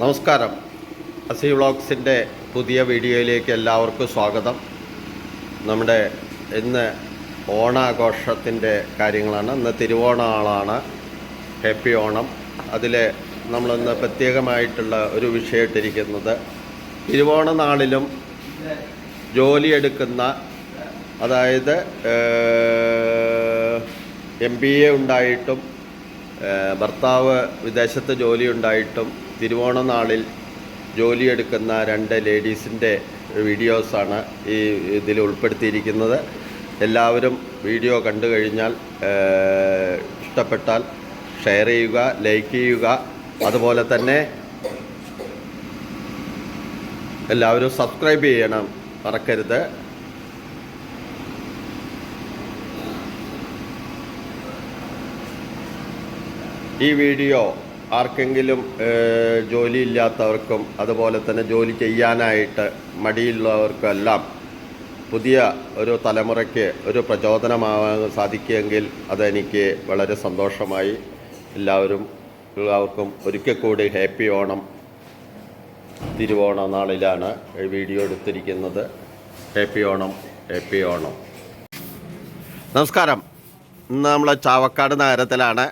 നമസ്കാരം. അസി വ്ളോഗ്സിന്റെ പുതിയ വീഡിയോയിലേക്ക് എല്ലാവർക്കും സ്വാഗതം. നമ്മുടെ ഇന്ന് ഓണാഘോഷത്തിന്റെ കാര്യങ്ങളാണ്. ഇന്ന് തിരുവോണാളാണ്. ഹാപ്പി ഓണം. അതിൽ നമ്മളിന്ന് പ്രത്യേകമായിട്ടുള്ള ഒരു വിഷയം ഇട്ടിരിക്കുന്നത് തിരുവോണ നാളിലും ജോലിയെടുക്കുന്ന അതായത് എം ബി എ ഉണ്ടായിട്ടും ഭർത്താവ് വിദേശത്ത് ജോലി ഉണ്ടായിട്ടും തിരുവോണ നാളിൽ ജോലിയെടുക്കുന്ന രണ്ട് ലേഡീസിന്റെ വീഡിയോസാണ് ഈ ഇതിൽ ഉൾപ്പെടുത്തിയിരിക്കുന്നത്. എല്ലാവരും വീഡിയോ കണ്ടു കഴിഞ്ഞാൽ ഇഷ്ടപ്പെട്ടാൽ ഷെയർ ചെയ്യുക ലൈക്ക് ചെയ്യുക. അതുപോലെ തന്നെ എല്ലാവരും സബ്സ്ക്രൈബ് ചെയ്യണം മറക്കരുത്. ഈ വീഡിയോ ആർക്കെങ്കിലും ജോലിയില്ലാത്തവർക്കും അതുപോലെ തന്നെ ജോലി ചെയ്യാനായിട്ട് മടിയുള്ളവർക്കെല്ലാം പുതിയ ഒരു തലമുറയ്ക്ക് ഒരു പ്രചോദനമാവാൻ സാധിക്കുമെങ്കിൽ അതെനിക്ക് വളരെ സന്തോഷമായി. എല്ലാവരും എല്ലാവർക്കും ഒരിക്കൽ കൂടി ഹാപ്പി ഓണം തിരുവോണ നാളിലാണ് വീഡിയോ എടുത്തിരിക്കുന്നത്. Happy Onam happy Onam. നമസ്കാരം. ഇന്ന് നമ്മൾ ചാവക്കാട് നഗരത്തിലാണ്.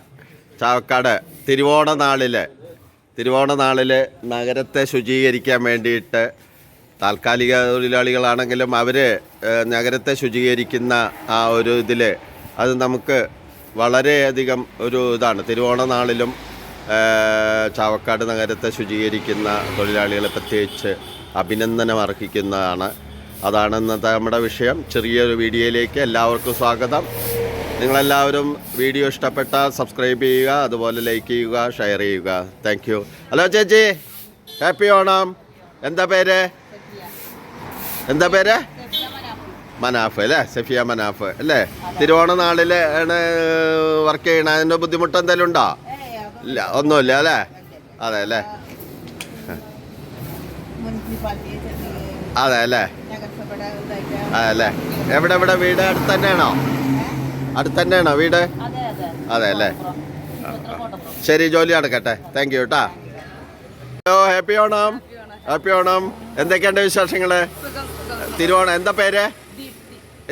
ചാവക്കാട് തിരുവോണ നാളിൽ തിരുവോണ നാളിൽ നഗരത്തെ ശുചീകരിക്കാൻ വേണ്ടിയിട്ട് താൽക്കാലിക തൊഴിലാളികളാണെങ്കിലും അവർ നഗരത്തെ ശുചീകരിക്കുന്ന ആ ഒരു ഇതിൽ അത് നമുക്ക് വളരെയധികം ഒരു ഇതാണ്. തിരുവോണ നാളിലും ചാവക്കാട് നഗരത്തെ ശുചീകരിക്കുന്ന തൊഴിലാളികളെ പ്രത്യേകിച്ച് അഭിനന്ദനം അർഹിക്കുന്നതാണ്. അതാണ് ഇന്നത്തെ നമ്മുടെ വിഷയം. ചെറിയൊരു വീഡിയോയിലേക്ക് എല്ലാവർക്കും സ്വാഗതം. നിങ്ങളെല്ലാവരും വീഡിയോ ഇഷ്ടപ്പെട്ടാൽ സബ്സ്ക്രൈബ് ചെയ്യുക അതുപോലെ ലൈക്ക് ചെയ്യുക ഷെയർ ചെയ്യുക. താങ്ക് യു ഹലോ ചേച്ചി. ഹാപ്പി ഓണം. എന്താ പേര്? എന്താ പേര്? മനാഫ് അല്ലേ? സഫിയ മനാഫ് അല്ലേ? തിരുവോണ നാളിൽ ആണ് വർക്ക് ചെയ്യണ. അതിന്റെ ബുദ്ധിമുട്ട് എന്തെങ്കിലും ഉണ്ടോ? ഇല്ല ഒന്നുമില്ല അല്ലേ? അതെ അല്ലേ? അതെ അല്ലേ? അതെ അല്ലേ? എവിടെ എവിടെ? വീട് അടുത്ത് തന്നെയാണോ? അടുത്ത് തന്നെയാണോ വീട്? അതെ അല്ലേ? ശരി ജോലി നടക്കട്ടെ. താങ്ക് യു കേട്ടാ hello happy Onam. Happy Onam. എന്തൊക്കെയുണ്ട് വിശേഷങ്ങൾ തിരുവോണം. എന്താ പേര്?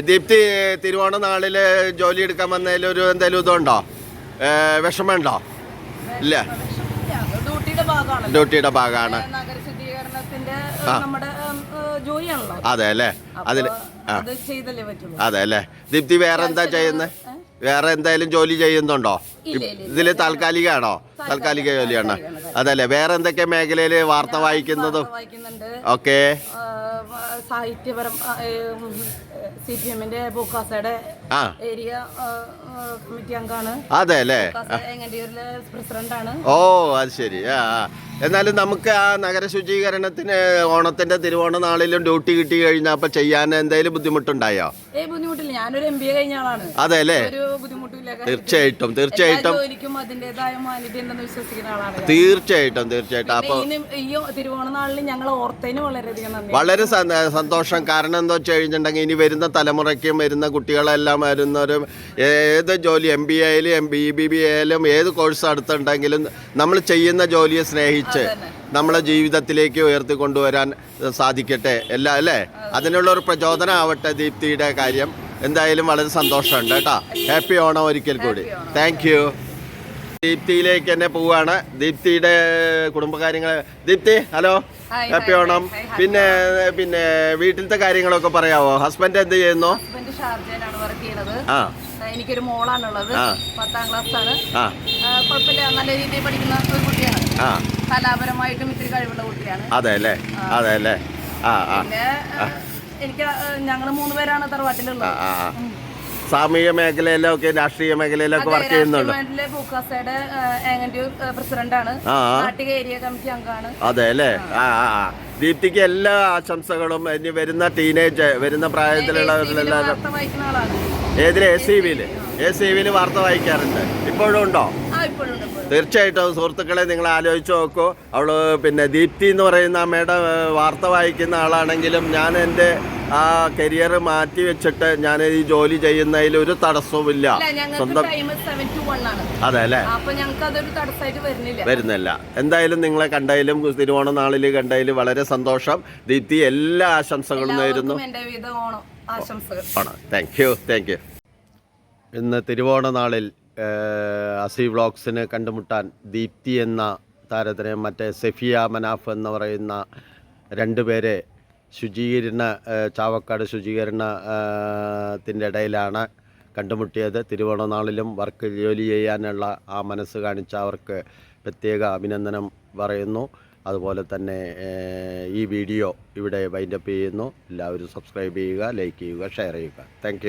ദീപ്തി. തിരുവോണ നാളിൽ ജോലി എടുക്കാൻ വന്നതിൽ ഒരു എന്തെങ്കിലും ഇതുണ്ടോ? വിഷമമുണ്ടോ? ഇല്ല. ഡ്യൂട്ടിയുടെ ഭാഗമാണ്. അതെ അല്ലേ? അതിൽ അത് അല്ലേ? ദീപ്തി വേറെ എന്താ ചെയ്യുന്നത് വേറെ എന്തായാലും ജോലി ചെയ്യുന്നുണ്ടോ? ഇതിൽ താൽക്കാലികമാണോ താൽക്കാലിക ജോലിയാണ്? അതല്ലേ. വേറെ എന്തൊക്കെ മേഖലയിൽ വാർത്ത വായിക്കുന്നതും? ഓക്കെ. സാഹിത്യപരം സി പി എമ്മിന്റെ ബുക്കാസയുടെ ഏരിയ കമ്മിറ്റി അംഗമാണ് അതെ അല്ലേ? എങ്ങണ്ടിയൂരിലെ പ്രസിഡന്റ് ആണ് ഓ അത് ശരി. ആ. എന്നാലും നമുക്ക് ആ നഗര ശുചീകരണത്തിന് ഓണത്തിന്റെ തിരുവോണ നാളിലും ഡ്യൂട്ടി കിട്ടി കഴിഞ്ഞാൽ അപ്പൊ ചെയ്യാൻ എന്തെങ്കിലും ബുദ്ധിമുട്ടുണ്ടായോ? ബുദ്ധിമുട്ടില്ല. ഞാനൊരു എം ബി എ കഴിഞ്ഞ ആളാണ്. അതെ അല്ലേ? തീർച്ചയായിട്ടും തീർച്ചയായിട്ടും. തീർച്ചയായിട്ടും തീർച്ചയായിട്ടും. അപ്പൊ വളരെ സന്തോഷം. കാരണം എന്താ വെച്ച് കഴിഞ്ഞിട്ടുണ്ടെങ്കിൽ ഇനി വരുന്ന തലമുറയ്ക്കും വരുന്ന കുട്ടികളെല്ലാം വരുന്നവരും ഏത് ജോലി എം ബി എയിലും എം ബി ബി ബി എയിലും ഏത് കോഴ്സ് അടുത്തുണ്ടെങ്കിലും നമ്മൾ ചെയ്യുന്ന ജോലിയെ സ്നേഹിച്ച് നമ്മളെ ജീവിതത്തിലേക്ക് ഉയർത്തിക്കൊണ്ടുവരാൻ സാധിക്കട്ടെ. എല്ലാ അല്ലേ? അതിനുള്ള ഒരു പ്രചോദനം ആവട്ടെ ദീപ്തിയുടെ കാര്യം. എന്തായാലും വളരെ സന്തോഷമുണ്ട് കേട്ടോ. ഹാപ്പി ഓണം ഒരിക്കൽ കൂടി. താങ്ക് യു ദീപ്തിയിലേക്ക് തന്നെ പോവാണ്. ദീപ്തിയുടെ കുടുംബകാര്യങ്ങൾ ദീപ്തി ഹലോ ഹാപ്പി ഓണം. പിന്നെ പിന്നെ വീട്ടിലത്തെ കാര്യങ്ങളൊക്കെ പറയാവോ? ഹസ്ബൻഡ് എന്ത് ചെയ്യുന്നു? ആ. എനിക്കൊരു മോളാണുള്ളത്. പത്താം ക്ലാസ് ആണ്. കുഴപ്പമില്ല. നല്ല രീതിയിൽ പഠിക്കുന്ന ഒരു കുട്ടിയാണ്. കലാപരമായിട്ടും ഇത്തിരി കഴിവുള്ള കുട്ടിയാണ്. അതെ അല്ലേ അതെ അല്ലേ ആ ആ. എനിക്ക് ഞങ്ങൾ മൂന്ന് പേരാണ് തറവാട്ടിലുള്ളത്. സാമൂഹിക മേഖലയിലൊക്കെ രാഷ്ട്രീയ മേഖലയിലൊക്കെ വർക്ക് ചെയ്യുന്നുണ്ട്? അതെ അല്ലേ ആ ആ ദീപ്തിക്ക് എല്ലാ ആശംസകളും. ഇനി വരുന്ന ടീനേജ് വരുന്ന പ്രായത്തിലുള്ളവരിലെല്ലാം ഏതിൽ എ സി വിയിൽ എ സി വിയിൽ വാർത്ത വായിക്കാറുണ്ട്. ഇപ്പോഴും ഉണ്ടോ ആ ഇപ്പോഴും ഉണ്ട്, ഇപ്പോഴും തീർച്ചയായിട്ടും സുഹൃത്തുക്കളെ നിങ്ങൾ ആലോചിച്ച് നോക്കൂ. അവൾ പിന്നെ ദീപ്തി എന്ന് പറയുന്ന അമ്മയുടെ വാർത്ത വായിക്കുന്ന ആളാണെങ്കിലും ഞാൻ എന്റെ ആ കരിയർ മാറ്റി വെച്ചിട്ട് ഞാൻ ഈ ജോലി ചെയ്യുന്നതിൽ ഒരു തടസ്സവുമില്ല. ഇല്ല സ്വന്തം അതെ അല്ലേ? വരുന്നില്ല. എന്തായാലും നിങ്ങളെ കണ്ടതിലും തിരുവോണ നാളിൽ കണ്ടാലും വളരെ സന്തോഷം. ദീപ്തി എല്ലാ ആശംസകളും നേരുന്നു. ആണ് താങ്ക് യു താങ്ക് യു ഇന്ന് തിരുവോണ നാളിൽ അസി വ്ളോഗ്സിന് കണ്ടുമുട്ടാൻ ദീപ്തി എന്ന താരത്തിനെ മറ്റേ സെഫിയ മനാഫ് എന്ന് പറയുന്ന രണ്ടുപേരെ ശുചീകരണ ഏഹ്, ചാവക്കാട് ശുചീകരണത്തിന്റെ ഇടയിലാണ് കണ്ടുമുട്ടിയത്. തിരുവോണനാളിലും വർക്ക് ജോലി ചെയ്യാനുള്ള ആ മനസ്സ് കാണിച്ച അവർക്ക് പ്രത്യേക അഭിനന്ദനം പറയുന്നു. അതുപോലെ തന്നെ ഈ വീഡിയോ ഇവിടെ വൈൻഡപ്പ് ചെയ്യുന്നു. എല്ലാവരും സബ്സ്ക്രൈബ് ചെയ്യുക ലൈക്ക് ചെയ്യുക ഷെയർ ചെയ്യുക. താങ്ക്